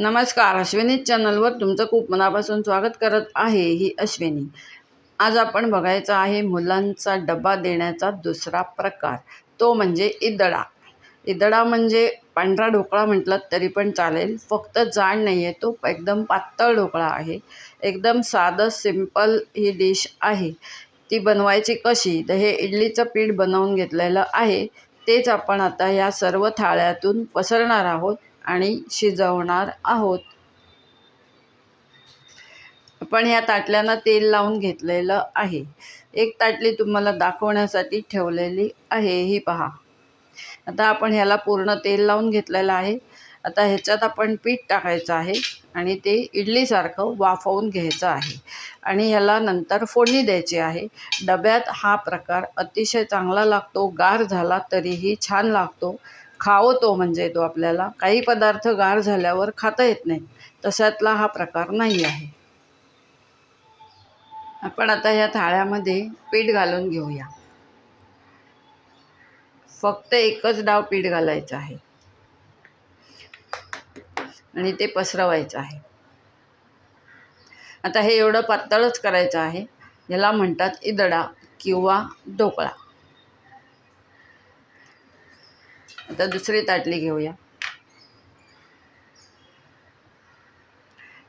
नमस्कार अश्विनी चॅनलवर तुमचं खूप मनापासून स्वागत करत आहे ही अश्विनी. आज आपण बघायचा आहे मुलांचा डबा देण्याचा दुसरा प्रकार. तो म्हणजे इदडा. इदडा म्हणजे पांढरा ढोकळा म्हटलं तरी पण चालेल. फक्त जाड नाही आहे तो एकदम पातळ ढोकळा आहे. एकदम साधं सिंपल ही डिश आहे. ती बनवायची कशी? तर हे इडलीचं पीठ बनवून घेतलेलं आहे. तेच आपण आता या सर्व थाळ्यातून पसरणार आहोत. आणि शिजवणार आहोत. आपण ह्या ताटल्यांना तेल लावून घेतलेलं आहे. एक ताटली तुम्हाला दाखवण्यासाठी ठेवलेली आहे ही पहा. आता आपण ह्याला पूर्ण तेल लावून घेतलेलं आहे. आता ह्याच्यात आपण पीठ टाकायचं आहे आणि ते इडलीसारखं वाफवून घ्यायचं आहे. आणि ह्याला नंतर फोडणी द्यायची आहे. डब्यात हा प्रकार अतिशय चांगला लागतो गार झाला तरीही छान लागतो. खावतो म्हणजे तो आपल्याला. काही पदार्थ गार झाल्यावर खाता येत नाही. तशातला हा प्रकार नाही आहे. आपण आता ह्या थाळ्यामध्ये पीठ घालून घेऊया. फक्त एकच डाव पीठ घालायचं आहे. आणि ते पसरवायचं आहे. आता हे एवढं पातळच करायचं आहे. याला म्हणतात इदडा किंवा ढोकळा. आता दुसरी ताटली घेऊया.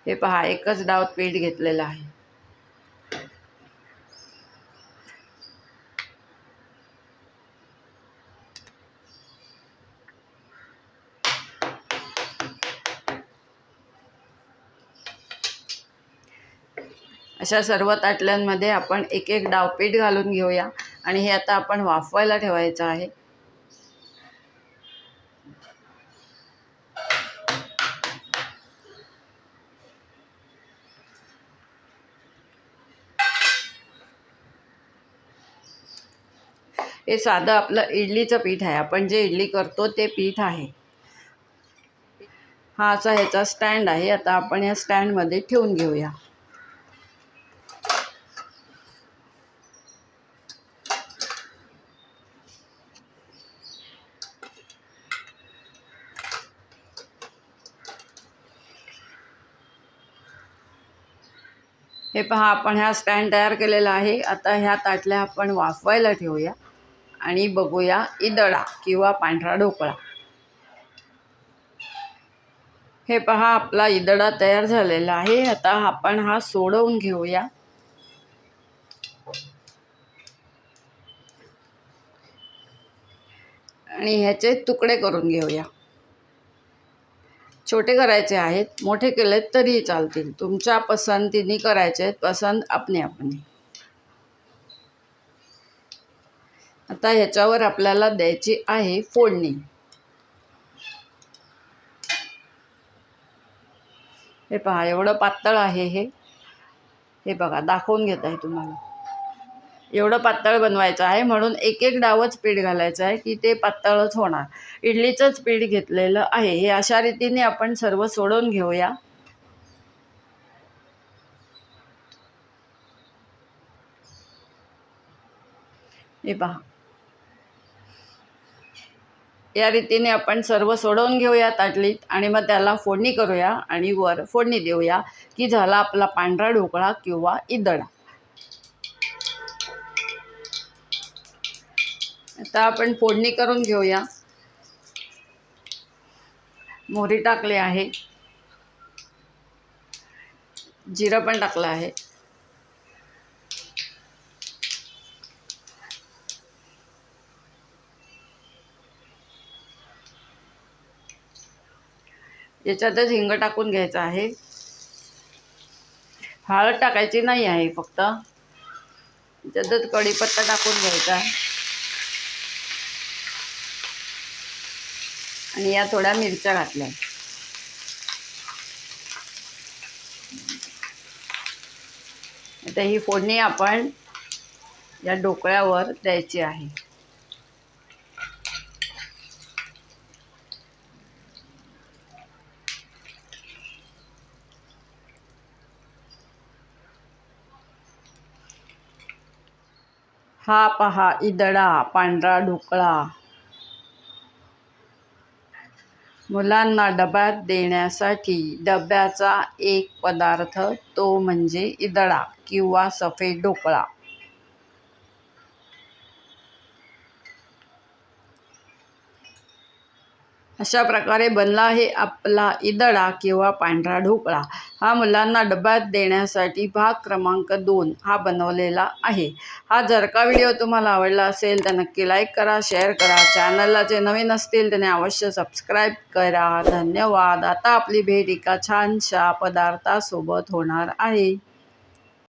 हे पहा एकच डाव पीठ घेतलेलं आहे. अशा सर्व ताटल्यांमध्ये आपण एक एक डावपीठ घालून घेऊया. आणि हे आता आपण वाफवायला ठेवायचं आहे. हे साधं आपलं इडलीचं पीठ आहे. आपण जे इडली करतो ते पीठ आहे. हा असा ह्याचा स्टँड आहे. आता आपण या स्टँडमध्ये ठेवून घेऊया. हे पहा आपण ह्या स्टँड तयार केलेला आहे. आता ह्या ताटल्या आपण वाफवायला ठेवूया. आणि बघूया इदडा किंवा पांढरा ढोकळा. हे पहा आपला इदडा तयार झालेला आहे. आता आपण हा सोडवून घेऊया. आणि ह्याचे तुकडे करून घेऊया. छोटे करायचे आहेत मोठे केलेत तरीही चालतील. तुमच्या पसंतीने करायचे आहेत पसंत आपणे आपणे. आता ह्याच्यावर आपल्याला द्यायची आहे फोडणी. हे पहा एवढं पातळ आहे हे. हे बघा दाखवून घेत आहे तुम्हाला. एवढं पातळ बनवायचं आहे म्हणून एक एक डावच पीठ घालायचं आहे की ते पातळच होणार. इडलीचंच पीठ घेतलेलं आहे. हे अशा रीतीने आपण सर्व सोडून घेऊया. हे पहा या रीतीने आपण सर्व सोडवून घेऊया ताटलीत आणि मग त्याला फोडणी करूया आणि वर फोडणी देऊया की झाला आपला पांढरा ढोकळा किंवा इदडा आता आपण फोडणी करून घेऊया. मोहरी टाकली आहे. जिरं पण टाकलं आहे. याच्यातच हिंग टाकून घ्यायचं आहे. हळद टाकायची नाही आहे फक्त. याच्यातच कढीपत्ता टाकून घ्यायचा. आणि या थोड्या मिरच्या घातल्या. आता ही फोडणी आपण या ढोकळ्यावर द्यायची आहे. हा पहा इदडा पांढरा ढोकळा. मुलांना डब्यात देण्यासाठी डब्याचा एक पदार्थ तो म्हणजे इदळा किंवा सफेद ढोकळा. अशा प्रकारे बनला आहे आपला इदळा किंवा पांढरा ढोकळा. हा मुलांना डब्यात देण्यासाठी भाग क्रमांक दोन हा बनवलेला आहे. हा जर का व्हिडिओ तुम्हाला आवडला असेल तर नक्की लाईक करा शेअर करा. चॅनलला जे नवीन असतील त्याने अवश्य सबस्क्राईब करा. धन्यवाद. आता आपली भेट एका छानशा पदार्थासोबत होणार आहे.